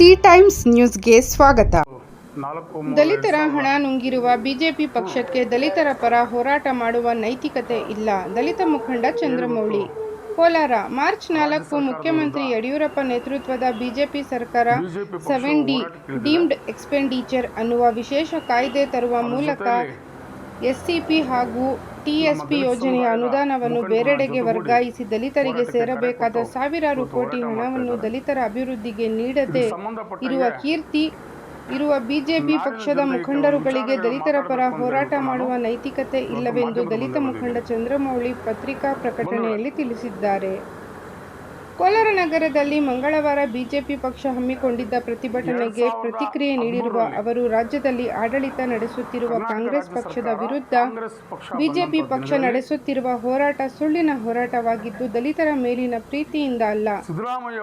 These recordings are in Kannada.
ಸಿ ಟೈಮ್ಸ್ ನ್ಯೂಸ್ಗೆ ಸ್ವಾಗತ. ದಲಿತರ ಹಣ ನುಂಗಿರುವ ಬಿಜೆಪಿ ಪಕ್ಷಕ್ಕೆ ದಲಿತರ ಪರ ಹೋರಾಟ ಮಾಡುವ ನೈತಿಕತೆ ಇಲ್ಲ. ದಲಿತ ಮುಖಂಡ ಚಂದ್ರಮೌಳಿ. ಕೋಲಾರ ಮಾರ್ಚ್ ನಾಲ್ಕು ಮುಖ್ಯಮಂತ್ರಿ ಯಡಿಯೂರಪ್ಪ ನೇತೃತ್ವದ ಬಿಜೆಪಿ ಸರ್ಕಾರ ಸೆವೆನ್ ಡಿ ಡೀಮ್ಡ್ ಎಕ್ಸ್ಪೆಂಡಿಚರ್ ಅನ್ನುವ ವಿಶೇಷ ಕಾಯ್ದೆ ತರುವ ಮೂಲಕ ಎಸ್ಸಿಪಿ ಹಾಗೂ ಟಿಎಸ್ಪಿ ಯೋಜನೆಯ ಅನುದಾನವನ್ನು ಬೇರೆಡೆಗೆ ವರ್ಗಾಯಿಸಿ ದಲಿತರಿಗೆ ಸೇರಬೇಕಾದ ಸಾವಿರಾರು ಕೋಟಿ ಹಣವನ್ನು ದಲಿತರ ಅಭಿವೃದ್ಧಿಗೆ ನೀಡದೆ ಇರುವ ಕೀರ್ತಿ ಇರುವ ಬಿಜೆಪಿ ಪಕ್ಷದ ಮುಖಂಡರುಗಳಿಗೆ ದಲಿತರ ಪರ ಹೋರಾಟ ಮಾಡುವ ನೈತಿಕತೆ ಇಲ್ಲವೆಂದು ದಲಿತ ಮುಖಂಡ ಚಂದ್ರಮೌಳಿ ಪತ್ರಿಕಾ ಪ್ರಕಟಣೆಯಲ್ಲಿ ತಿಳಿಸಿದ್ದಾರೆ. ಕೋಲಾರ ನಗರದಲ್ಲಿ ಮಂಗಳವಾರ ಬಿಜೆಪಿ ಪಕ್ಷ ಹಮ್ಮಿಕೊಂಡಿದ್ದ ಪ್ರತಿಭಟನೆಗೆ ಪ್ರತಿಕ್ರಿಯೆ ನೀಡಿರುವ ಅವರು ರಾಜ್ಯದಲ್ಲಿ ಆಡಳಿತ ನಡೆಸುತ್ತಿರುವ ಕಾಂಗ್ರೆಸ್ ಪಕ್ಷದ ವಿರುದ್ಧ ಬಿಜೆಪಿ ಪಕ್ಷ ನಡೆಸುತ್ತಿರುವ ಹೋರಾಟ ಸುಳ್ಳಿನ ಹೋರಾಟವಾಗಿದ್ದು ದಲಿತರ ಮೇಲಿನ ಪ್ರೀತಿಯಿಂದ ಅಲ್ಲ.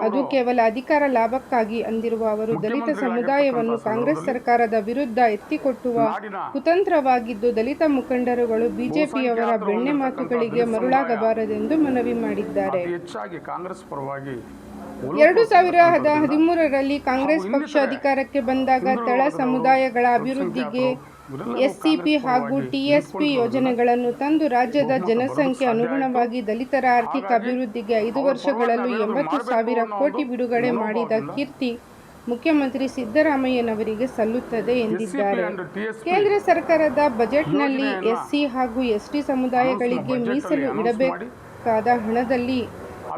ಅದು ಕೇವಲ ಅಧಿಕಾರ ಲಾಭಕ್ಕಾಗಿ ಅಂದಿರುವ ಅವರು ದಲಿತ ಸಮುದಾಯವನ್ನು ಕಾಂಗ್ರೆಸ್ ಸರ್ಕಾರದ ವಿರುದ್ಧ ಎತ್ತಿಕೊಟ್ಟುವ ಕುತಂತ್ರವಾಗಿದ್ದು ದಲಿತ ಮುಖಂಡರುಗಳು ಬಿಜೆಪಿಯವರ ಬೆಣ್ಣೆ ಮಾತುಗಳಿಗೆ ಮರುಳಾಗಬಾರದೆಂದು ಮನವಿ ಮಾಡಿದ್ದಾರೆ. ಹೆಚ್ಚಾಗಿ ಕಾಂಗ್ರೆಸ್ ಪರವಾಗಿ ಎರಡು ಸಾವಿರದ ಹದಿಮೂರರಲ್ಲಿ ಕಾಂಗ್ರೆಸ್ ಪಕ್ಷ ಅಧಿಕಾರಕ್ಕೆ ಬಂದಾಗ ತಳ ಸಮುದಾಯಗಳ ಅಭಿವೃದ್ಧಿಗೆ ಎಸ್ಸಿಪಿ ಹಾಗೂ ಟಿಎಸ್ಪಿ ಯೋಜನೆಗಳನ್ನು ತಂದು ರಾಜ್ಯದ ಜನಸಂಖ್ಯೆ ಅನುಗುಣವಾಗಿ ದಲಿತರ ಆರ್ಥಿಕ ಅಭಿವೃದ್ಧಿಗೆ ಐದು ವರ್ಷಗಳಲ್ಲೂ ಎಂಬತ್ತು ಸಾವಿರ ಕೋಟಿ ಬಿಡುಗಡೆ ಮಾಡಿದ ಕೀರ್ತಿ ಮುಖ್ಯಮಂತ್ರಿ ಸಿದ್ದರಾಮಯ್ಯನವರಿಗೆ ಸಲ್ಲುತ್ತದೆ ಎಂದಿದ್ದಾರೆ. ಕೇಂದ್ರ ಸರ್ಕಾರದ ಬಜೆಟ್ನಲ್ಲಿ ಎಸ್ಸಿ ಹಾಗೂ ಎಸ್ಟಿ ಸಮುದಾಯಗಳಿಗೆ ಮೀಸಲು ಇಡಬೇಕಾದ ಹಣದಲ್ಲಿ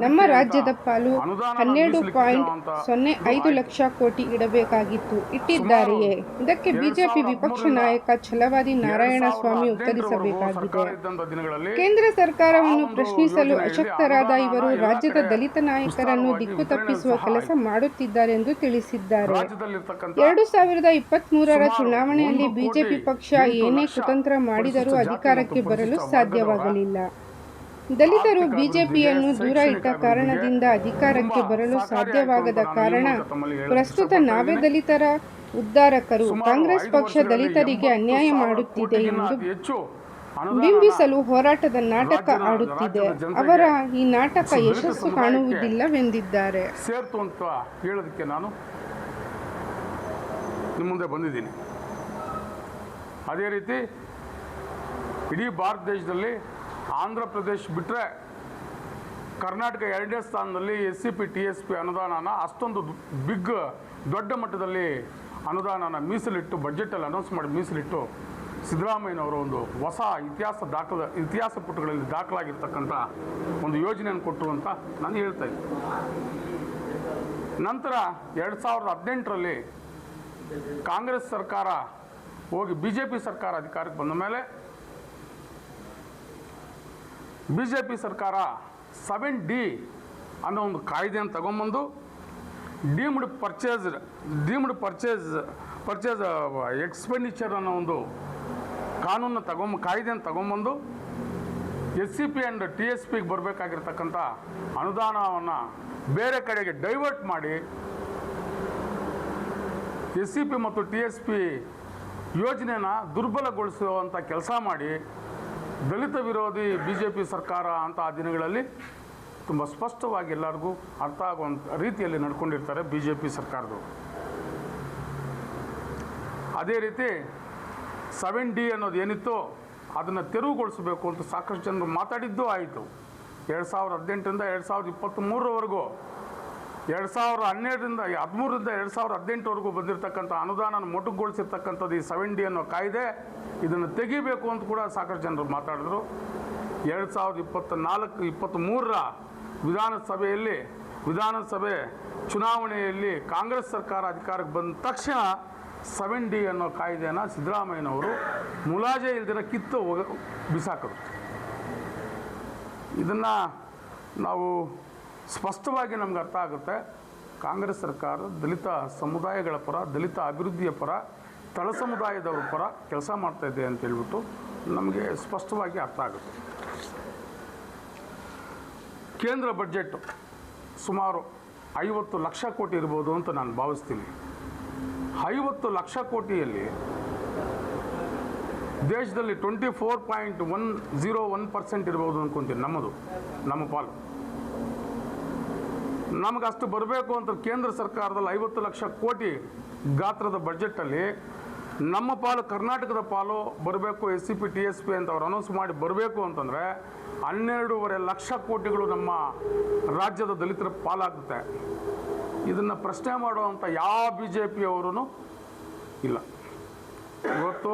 ನಮ್ಮ ರಾಜ್ಯದ ಪಾಲು ಹನ್ನೆರಡು ಪಾಯಿಂಟ್ ಸೊನ್ನೆ ಐದು ಲಕ್ಷ ಕೋಟಿ ಇಡಬೇಕಾಗಿತ್ತು. ಇಟ್ಟಿದ್ದಾರೆಯೇ? ಇದಕ್ಕೆ ಬಿಜೆಪಿ ವಿಪಕ್ಷ ನಾಯಕ ಛಲವಾದಿ ನಾರಾಯಣ ಸ್ವಾಮಿ ಉತ್ತರಿಸಬೇಕಾಗಿದೆ. ಕೇಂದ್ರ ಸರ್ಕಾರವನ್ನು ಪ್ರಶ್ನಿಸಲು ಅಶಕ್ತರಾದ ಇವರು ರಾಜ್ಯದ ದಲಿತ ನಾಯಕರನ್ನು ದಿಕ್ಕು ತಪ್ಪಿಸುವ ಕೆಲಸ ಮಾಡುತ್ತಿದ್ದಾರೆ ಎಂದು ತಿಳಿಸಿದ್ದಾರೆ. ಎರಡು ಸಾವಿರದ ಇಪ್ಪತ್ತ್ ಮೂರರ ಚುನಾವಣೆಯಲ್ಲಿ ಬಿಜೆಪಿ ಪಕ್ಷ ಏನೇ ಕುತಂತ್ರ ಮಾಡಿದರೂ ಅಧಿಕಾರಕ್ಕೆ ಬರಲು ಸಾಧ್ಯವಾಗಲಿಲ್ಲ. ದಲಿತರು ಬಿಜೆಪಿಯನ್ನು ದೂರ ಇಟ್ಟ ಕಾರಣದಿಂದ ಅಧಿಕಾರಕ್ಕೆ ಬರಲು ಸಾಧ್ಯವಾಗದ ಕಾರಣ ಪ್ರಸ್ತುತ ನಾವೇ ದಲಿತರ ಉದ್ಧಾರಕರು. ಕಾಂಗ್ರೆಸ್ ಪಕ್ಷ ದಲಿತರಿಗೆ ಅನ್ಯಾಯ ಮಾಡುತ್ತಿದೆ ಎಂದು ಬಿಂಬಿಸಲು ಹೋರಾಟದ ನಾಟಕ ಆಡುತ್ತಿದೆ. ಅವರ ಈ ನಾಟಕ ಯಶಸ್ಸು ಕಾಣುವುದಿಲ್ಲವೆಂದಿದ್ದಾರೆ. ಸೇರ್ತು ಅಂತ ಹೇಳೋದಕ್ಕೆ ನಾನು ನಿಮ್ಮ ಮುಂದೆ ಬಂದಿದ್ದೀನಿ. ಅದೇ ರೀತಿ ಇಡೀ ಭಾರತ ದೇಶದಲ್ಲಿ ಆಂಧ್ರ ಪ್ರದೇಶ ಬಿಟ್ಟರೆ ಕರ್ನಾಟಕ ಎರಡನೇ ಸ್ಥಾನದಲ್ಲಿ S C P T S P ಅನುದಾನನ ಅಷ್ಟೊಂದು ಬಿಗ್, ದೊಡ್ಡ ಮಟ್ಟದಲ್ಲಿ ಅನುದಾನನ ಮೀಸಲಿಟ್ಟು, ಬಜೆಟಲ್ಲಿ ಅನೌನ್ಸ್ ಮಾಡಿ ಮೀಸಲಿಟ್ಟು ಸಿದ್ದರಾಮಯ್ಯನವರು ಒಂದು ಹೊಸ ಇತಿಹಾಸ ದಾಖಲ, ಇತಿಹಾಸ ಪುಟಗಳಲ್ಲಿ ದಾಖಲಾಗಿರ್ತಕ್ಕಂಥ ಒಂದು ಯೋಜನೆಯನ್ನು ಕೊಟ್ಟರು ಅಂತ ನಾನು ಹೇಳ್ತಾ ಇದ್ದೀನಿ. ನಂತರ ಎರಡು ಸಾವಿರದ ಹದಿನೆಂಟರಲ್ಲಿ ಕಾಂಗ್ರೆಸ್ ಸರ್ಕಾರ ಹೋಗಿ ಬಿ ಜೆ ಪಿ ಸರ್ಕಾರ ಅಧಿಕಾರಕ್ಕೆ ಬಂದ ಮೇಲೆ ಬಿ ಜೆ ಪಿ ಸರ್ಕಾರ ಸೆವೆನ್ ಡಿ ಅನ್ನೋ ಒಂದು ಕಾಯ್ದೆಯನ್ನು ತಗೊಂಬಂದು deemed purchase deemed purchase purchase expenditure ಅನ್ನೋ ಒಂದು ಕಾನೂನು ತಗೊಂಬ, ಕಾಯ್ದೆಯನ್ನು ತಗೊಂಬಂದು S C P and T S ಪಿಗೆ ಬರಬೇಕಾಗಿರ್ತಕ್ಕಂಥ ಅನುದಾನವನ್ನು ಬೇರೆ ಕಡೆಗೆ ಡೈವರ್ಟ್ ಮಾಡಿ ಎಸ್ ಸಿ ಪಿ ಮತ್ತು ಟಿ ಎಸ್ ಪಿ ಯೋಜನೆನ ದುರ್ಬಲಗೊಳಿಸುವಂಥ ಕೆಲಸ ಮಾಡಿ ದಲಿತ ವಿರೋಧಿ ಬಿ ಜೆ ಪಿ ಸರ್ಕಾರ ಅಂತ ದಿನಗಳಲ್ಲಿ ತುಂಬ ಸ್ಪಷ್ಟವಾಗಿ ಎಲ್ಲರಿಗೂ ಅರ್ಥ ಆಗುವಂಥ ರೀತಿಯಲ್ಲಿ ನಡ್ಕೊಂಡಿರ್ತಾರೆ ಬಿ ಜೆ ಪಿ ಸರ್ಕಾರದವರು. ಅದೇ ರೀತಿ ಸೆವೆನ್ ಡಿ ಅನ್ನೋದು ಏನಿತ್ತು ಅದನ್ನು ತೆರವುಗೊಳಿಸಬೇಕು ಅಂತ ಸಾಕಷ್ಟು ಜನರು ಮಾತಾಡಿದ್ದು ಆಯಿತು. ಎರಡು ಸಾವಿರದ ಹದಿನೆಂಟರಿಂದ ಎರಡು ಸಾವಿರದ ಇಪ್ಪತ್ತ್ಮೂರರವರೆಗೂ ಎರಡು ಸಾವಿರ ಹನ್ನೆರಡರಿಂದ ಹದಿಮೂರರಿಂದ ಎರಡು ಸಾವಿರದ ಹದಿನೆಂಟುವರೆಗೂ ಬಂದಿರತಕ್ಕಂಥ ಅನುದಾನ ಮೊಟಕುಗೊಳಿಸಿರ್ತಕ್ಕಂಥದ್ದು ಈ ಸೆವೆನ್ ಡಿ ಅನ್ನೋ ಕಾಯ್ದೆ ಇದನ್ನು ತೆಗಿಬೇಕು ಅಂತ ಕೂಡ ಸಾಕಷ್ಟು ಜನರು ಮಾತಾಡಿದ್ರು. ಎರಡು ಸಾವಿರದ ಇಪ್ಪತ್ತ ನಾಲ್ಕು ಇಪ್ಪತ್ತ್ಮೂರರ ವಿಧಾನಸಭೆಯಲ್ಲಿ, ವಿಧಾನಸಭೆ ಚುನಾವಣೆಯಲ್ಲಿ ಕಾಂಗ್ರೆಸ್ ಸರ್ಕಾರ ಅಧಿಕಾರಕ್ಕೆ ಬಂದ ತಕ್ಷಣ ಸೆವೆನ್ ಡಿ ಅನ್ನೋ ಕಾಯ್ದೆನ ಸಿದ್ದರಾಮಯ್ಯನವರು ಮುಲಾಜೆ ಇಲ್ದಿರ ಕಿತ್ತು ಬಿಸಾಕಿದ್ರು. ಇದನ್ನು ನಾವು ಸ್ಪಷ್ಟವಾಗಿ ನಮ್ಗೆ ಅರ್ಥ ಆಗುತ್ತೆ. ಕಾಂಗ್ರೆಸ್ ಸರ್ಕಾರ ದಲಿತ ಸಮುದಾಯಗಳ ಪರ, ದಲಿತ ಅಭಿವೃದ್ಧಿಯ ಪರ, ತಳ ಸಮುದಾಯದವರ ಪರ ಕೆಲಸ ಮಾಡ್ತಾ ಇದೆ ಅಂತ ಹೇಳ್ಬಿಟ್ಟು ನಮಗೆ ಸ್ಪಷ್ಟವಾಗಿ ಅರ್ಥ ಆಗುತ್ತೆ. ಕೇಂದ್ರ ಬಜೆಟ್ ಸುಮಾರು ಐವತ್ತು ಲಕ್ಷ ಕೋಟಿ ಇರ್ಬೋದು ಅಂತ ನಾನು ಭಾವಿಸ್ತೀನಿ. ಐವತ್ತು ಲಕ್ಷ ಕೋಟಿಯಲ್ಲಿ ದೇಶದಲ್ಲಿ twenty four point one zero one percent ಇರ್ಬೋದು ಅಂದ್ಕೊಂತೀನಿ ನಮ್ಮದು, ನಮ್ಮ ಪಾಲು. ನಮಗೆ ಅಷ್ಟು ಬರಬೇಕು ಅಂತ ಕೇಂದ್ರ ಸರ್ಕಾರದಲ್ಲಿ ಐವತ್ತು ಲಕ್ಷ ಕೋಟಿ ಗಾತ್ರದ ಬಜೆಟಲ್ಲಿ ನಮ್ಮ ಪಾಲು ಕರ್ನಾಟಕದ ಪಾಲು ಬರಬೇಕು S C P T S P ಅಂತ ಅವ್ರು ಅನೌನ್ಸ್ ಮಾಡಿ ಬರಬೇಕು ಅಂತಂದರೆ ಹನ್ನೆರಡೂವರೆ ಲಕ್ಷ ಕೋಟಿಗಳು ನಮ್ಮ ರಾಜ್ಯದ ದಲಿತರ ಪಾಲಾಗುತ್ತೆ. ಇದನ್ನು ಪ್ರಶ್ನೆ ಮಾಡುವಂಥ ಯಾವ ಬಿ ಜೆ ಪಿಯವರು ಇಲ್ಲ. ಇವತ್ತು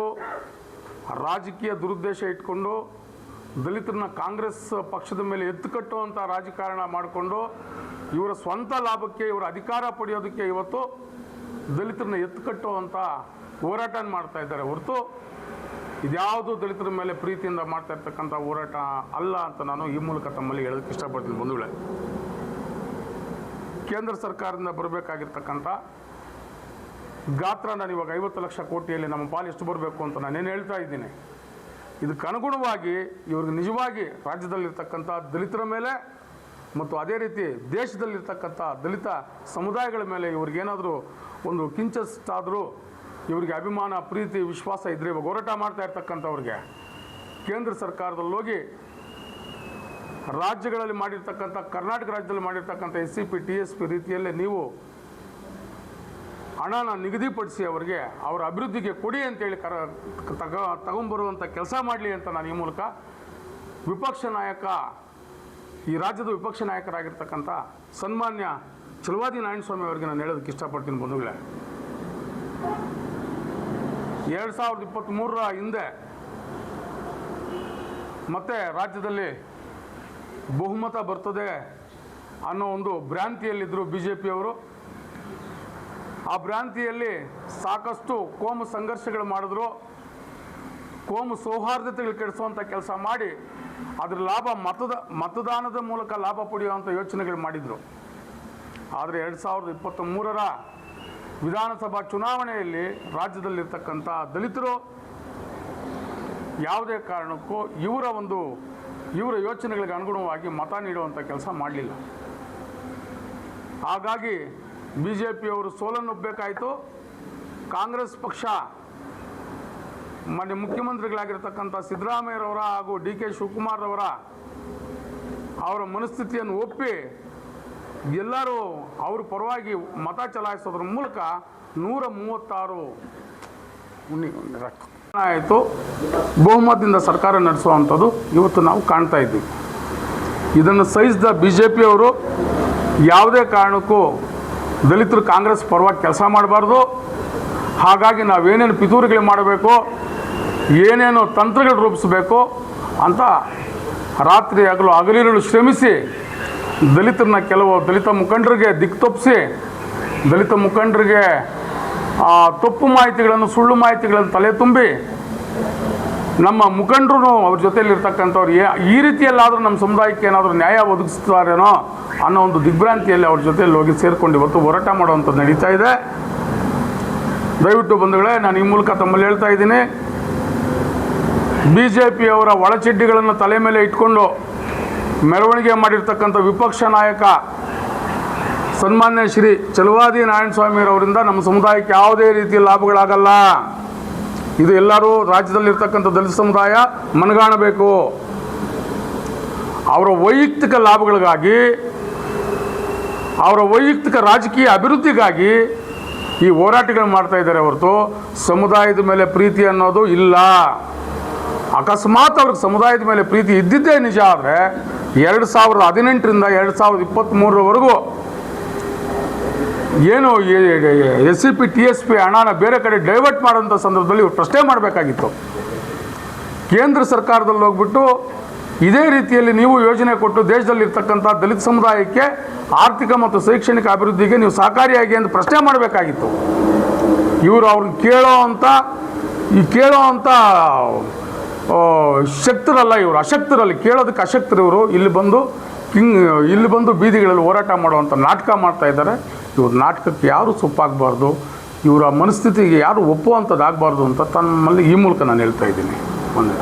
ರಾಜಕೀಯ ದುರುದ್ದೇಶ ಇಟ್ಕೊಂಡು ದಲಿತರನ್ನ ಕಾಂಗ್ರೆಸ್ ಪಕ್ಷದ ಮೇಲೆ ಎತ್ತು ಕಟ್ಟುವಂಥ ರಾಜಕಾರಣ ಮಾಡಿಕೊಂಡು ಇವರ ಸ್ವಂತ ಲಾಭಕ್ಕೆ, ಇವರ ಅಧಿಕಾರ ಪಡೆಯೋದಕ್ಕೆ ಇವತ್ತು ದಲಿತರನ್ನ ಎತ್ತು ಕಟ್ಟುವಂಥ ಹೋರಾಟ ಮಾಡ್ತಾ ಇದ್ದಾರೆ. ಹೊರತು ಇದ್ಯಾವುದು ದಲಿತರ ಮೇಲೆ ಪ್ರೀತಿಯಿಂದ ಮಾಡ್ತಾ ಇರ್ತಕ್ಕಂಥ ಹೋರಾಟ ಅಲ್ಲ ಅಂತ ನಾನು ಈ ಮೂಲಕ ತಮ್ಮಲ್ಲಿ ಹೇಳೋದಕ್ಕೆ ಇಷ್ಟಪಡ್ತೀನಿ ಬಂಧುಗಳೇ. ಕೇಂದ್ರ ಸರ್ಕಾರದಿಂದ ಬರಬೇಕಾಗಿರ್ತಕ್ಕಂಥ ಗಾತ್ರ ನಾನು ಇವಾಗ ಐವತ್ತು ಲಕ್ಷ ಕೋಟಿಯಲ್ಲಿ ನಮ್ಮ ಪಾಲು ಎಷ್ಟು ಬರಬೇಕು ಅಂತ ನಾನೇನು ಹೇಳ್ತಾ ಇದ್ದೀನಿ. ಇದಕ್ಕನುಗುಣವಾಗಿ ಇವ್ರಿಗೆ ನಿಜವಾಗಿ ರಾಜ್ಯದಲ್ಲಿರ್ತಕ್ಕಂಥ ದಲಿತರ ಮೇಲೆ ಮತ್ತು ಅದೇ ರೀತಿ ದೇಶದಲ್ಲಿರ್ತಕ್ಕಂಥ ದಲಿತ ಸಮುದಾಯಗಳ ಮೇಲೆ ಇವ್ರಿಗೇನಾದರೂ ಒಂದು ಕಿಂಚಷ್ಟಾದರೂ ಇವರಿಗೆ ಅಭಿಮಾನ, ಪ್ರೀತಿ, ವಿಶ್ವಾಸ ಇದ್ದರೆ ಇವಾಗ ಹೋರಾಟ ಮಾಡ್ತಾ ಇರ್ತಕ್ಕಂಥವ್ರಿಗೆ ಕೇಂದ್ರ ಸರ್ಕಾರದಲ್ಲಿ ಹೋಗಿ ರಾಜ್ಯಗಳಲ್ಲಿ ಮಾಡಿರ್ತಕ್ಕಂಥ, ಕರ್ನಾಟಕ ರಾಜ್ಯದಲ್ಲಿ ಮಾಡಿರ್ತಕ್ಕಂಥ S C P T S P ರೀತಿಯಲ್ಲೇ ನೀವು ಹಣನ ನಿಗದಿಪಡಿಸಿ ಅವರಿಗೆ ಅವರ ಅಭಿವೃದ್ಧಿಗೆ ಕೊಡಿ ಅಂತೇಳಿ ಕರ, ತಗ, ತಗೊಂಬರುವಂಥ ಕೆಲಸ ಮಾಡಲಿ ಅಂತ ನಾನು ಈ ಮೂಲಕ ವಿಪಕ್ಷ ನಾಯಕ ಈ ರಾಜ್ಯದ ವಿಪಕ್ಷ ನಾಯಕರಾಗಿರ್ತಕ್ಕಂಥ ಸನ್ಮಾನ್ಯ ಚಲವಾದಿ ನಾರಾಯಣಸ್ವಾಮಿ ಅವರಿಗೆ ನಾನು ಹೇಳೋದಕ್ಕೆ ಇಷ್ಟಪಡ್ತೀನಿ ಬಂಧುಗಳೇ. ಎರಡು ಸಾವಿರದ ಇಪ್ಪತ್ತ್ಮೂರರ ಹಿಂದೆ ಮತ್ತೆ ರಾಜ್ಯದಲ್ಲಿ ಬಹುಮತ ಬರ್ತದೆ ಅನ್ನೋ ಒಂದು ಭ್ರಾಂತಿಯಲ್ಲಿದ್ದರು ಬಿ ಜೆ ಪಿಯವರು ಆ ಭ್ರಾಂತಿಯಲ್ಲಿ ಸಾಕಷ್ಟು ಕೋಮು ಸಂಘರ್ಷಗಳು ಮಾಡಿದ್ರು. ಕೋಮು ಸೌಹಾರ್ದತೆಗಳು ಕೆಡಿಸುವಂಥ ಕೆಲಸ ಮಾಡಿ ಅದರ ಲಾಭ ಮತದ, ಮತದಾನದ ಮೂಲಕ ಲಾಭ ಪಡೆಯುವಂಥ ಯೋಚನೆಗಳು ಮಾಡಿದರು. ಆದರೆ ಎರಡು ಸಾವಿರದ ಇಪ್ಪತ್ತ ಮೂರರ ವಿಧಾನಸಭಾ ಚುನಾವಣೆಯಲ್ಲಿ ರಾಜ್ಯದಲ್ಲಿರ್ತಕ್ಕಂಥ ದಲಿತರು ಯಾವುದೇ ಕಾರಣಕ್ಕೂ ಇವರ ಒಂದು, ಇವರ ಯೋಚನೆಗಳಿಗೆ ಅನುಗುಣವಾಗಿ ಮತ ನೀಡುವಂಥ ಕೆಲಸ ಮಾಡಲಿಲ್ಲ. ಹಾಗಾಗಿ ಬಿ ಜೆ ಪಿಯವರು ಸೋಲನ್ನುಬ್ಬಬೇಕಾಯಿತು ಕಾಂಗ್ರೆಸ್ ಪಕ್ಷ ಮಾನ್ಯ ಮುಖ್ಯಮಂತ್ರಿಗಳಾಗಿರ್ತಕ್ಕಂಥ ಸಿದ್ದರಾಮಯ್ಯರವರ ಹಾಗೂ ಡಿ ಕೆ ಶಿವಕುಮಾರ್ರವರ ಅವರ ಮನಸ್ಥಿತಿಯನ್ನು ಒಪ್ಪಿ ಎಲ್ಲರೂ ಅವ್ರ ಪರವಾಗಿ ಮತ ಚಲಾಯಿಸೋದ್ರ ಮೂಲಕ ನೂರ ಮೂವತ್ತಾರು ಆಯಿತು. ಬಹುಮತದಿಂದ ಸರ್ಕಾರ ನಡೆಸುವಂಥದ್ದು ಇವತ್ತು ನಾವು ಕಾಣ್ತಾ ಇದ್ದೀವಿ. ಇದನ್ನು ಸಹಿಸಿದ ಬಿ ಜೆ ಪಿಯವರು ಯಾವುದೇ ಕಾರಣಕ್ಕೂ ದಲಿತರು ಕಾಂಗ್ರೆಸ್ ಪರವಾಗಿ ಕೆಲಸ ಮಾಡಬಾರ್ದು. ಹಾಗಾಗಿ ನಾವೇನೇನು ಪಿತೂರಿಗಳು ಮಾಡಬೇಕು ಏನೇನು ತಂತ್ರಗಳು ರೂಪಿಸಬೇಕು ಅಂತ ರಾತ್ರಿ ಹಗಲು ಹಗಲಿರುಳು ಶ್ರಮಿಸಿ ದಲಿತರನ್ನ ಕೆಲವು ದಲಿತ ಮುಖಂಡರಿಗೆ ದಿಕ್ಕು ತಪ್ಪಿಸಿ, ದಲಿತ ಮುಖಂಡರಿಗೆ ತಪ್ಪು ಮಾಹಿತಿಗಳನ್ನು, ಸುಳ್ಳು ಮಾಹಿತಿಗಳನ್ನು ತಲೆ ತುಂಬಿ ನಮ್ಮ ಮುಖಂಡರು ಅವ್ರ ಜೊತೆಯಲ್ಲಿರ್ತಕ್ಕಂಥವ್ರು ಏ, ಈ ರೀತಿಯಲ್ಲಾದರೂ ನಮ್ಮ ಸಮುದಾಯಕ್ಕೆ ಏನಾದರೂ ನ್ಯಾಯ ಒದಗಿಸ್ತಾರೇನೋ ಅನ್ನೋ ಒಂದು ದಿಗ್ಭ್ರಾಂತಿಯಲ್ಲಿ ಅವ್ರ ಜೊತೆಯಲ್ಲಿ ಹೋಗಿ ಸೇರಿಕೊಂಡು ಇವತ್ತು ಹೋರಾಟ ಮಾಡುವಂಥದ್ದು ನಡೀತಾ ಇದೆ. ದಯವಿಟ್ಟು ಬಂಧುಗಳೇ, ನಾನು ಈ ಮೂಲಕ ತಮ್ಮಲ್ಲಿ ಹೇಳ್ತಾ ಇದ್ದೀನಿ. ಬಿ ಜೆ ಪಿಯವರ ಒಳಚಡ್ಡಿಗಳನ್ನು ತಲೆ ಮೇಲೆ ಇಟ್ಕೊಂಡು ಮೆರವಣಿಗೆ ಮಾಡಿರ್ತಕ್ಕಂಥ ವಿಪಕ್ಷ ನಾಯಕ ಸನ್ಮಾನ್ಯ ಶ್ರೀ ಚಲವಾದಿ ನಾರಾಯಣಸ್ವಾಮಿಯವರಿಂದ ನಮ್ಮ ಸಮುದಾಯಕ್ಕೆ ಯಾವುದೇ ರೀತಿಯ ಲಾಭಗಳಾಗಲ್ಲ. ಇದು ಎಲ್ಲರೂ ರಾಜ್ಯದಲ್ಲಿರ್ತಕ್ಕಂಥ ದಲಿತ ಸಮುದಾಯ ಮನಗಾಣಬೇಕು. ಅವರ ವೈಯಕ್ತಿಕ ಲಾಭಗಳಿಗಾಗಿ, ಅವರ ವೈಯಕ್ತಿಕ ರಾಜಕೀಯ ಅಭಿವೃದ್ಧಿಗಾಗಿ ಈ ಹೋರಾಟಗಳು ಮಾಡ್ತಾ ಇದ್ದಾರೆ ಹೊರತು ಸಮುದಾಯದ ಮೇಲೆ ಪ್ರೀತಿ ಅನ್ನೋದು ಇಲ್ಲ. ಅಕಸ್ಮಾತ್ ಅವ್ರಿಗೆ ಸಮುದಾಯದ ಮೇಲೆ ಪ್ರೀತಿ ಇದ್ದಿದ್ದೇ ನಿಜ ಆದರೆ ಎರಡು ಸಾವಿರದ ಹದಿನೆಂಟರಿಂದ ಎರಡು ಸಾವಿರದ ಇಪ್ಪತ್ತ್ಮೂರರವರೆಗೂ ಏನು S C P, T S P, ಹಣನ ಬೇರೆ ಕಡೆ ಡೈವರ್ಟ್ ಮಾಡೋಂಥ ಸಂದರ್ಭದಲ್ಲಿ ಇವ್ರು ಪ್ರಶ್ನೆ ಮಾಡಬೇಕಾಗಿತ್ತು. ಕೇಂದ್ರ ಸರ್ಕಾರದಲ್ಲಿ ಹೋಗ್ಬಿಟ್ಟು ಇದೇ ರೀತಿಯಲ್ಲಿ ನೀವು ಯೋಜನೆ ಕೊಟ್ಟು ದೇಶದಲ್ಲಿರ್ತಕ್ಕಂಥ ದಲಿತ ಸಮುದಾಯಕ್ಕೆ ಆರ್ಥಿಕ ಮತ್ತು ಶೈಕ್ಷಣಿಕ ಅಭಿವೃದ್ಧಿಗೆ ನೀವು ಸಹಕಾರಿಯಾಗಿ ಅಂತ ಪ್ರಶ್ನೆ ಮಾಡಬೇಕಾಗಿತ್ತು. ಇವರು ಅವ್ರನ್ನ ಕೇಳೋ ಅಂತ ಈ ಕೇಳೋ ಅಂತ ಶಕ್ತರಲ್ಲ ಇವರು, ಅಶಕ್ತರಲ್ಲಿ, ಕೇಳೋದಕ್ಕೆ ಅಶಕ್ತರು ಇವರು. ಇಲ್ಲಿ ಬಂದು ಕಿಂಗ್, ಇಲ್ಲಿ ಬಂದು ಬೀದಿಗಳಲ್ಲಿ ಹೋರಾಟ ಮಾಡುವಂಥ ನಾಟಕ ಮಾಡ್ತಾ ಇದ್ದಾರೆ. ಇವ್ರ ನಾಟಕಕ್ಕೆ ಯಾರು ಸೊಪ್ಪಾಗಬಾರ್ದು, ಇವರ ಮನಸ್ಥಿತಿಗೆ ಯಾರು ಒಪ್ಪುವಂಥದ್ದಾಗಬಾರ್ದು ಅಂತ ತಮ್ಮಲ್ಲಿ ಈ ಮೂಲಕ ನಾನು ಹೇಳ್ತಾ ಇದ್ದೀನಿ. ಒಂದೇ.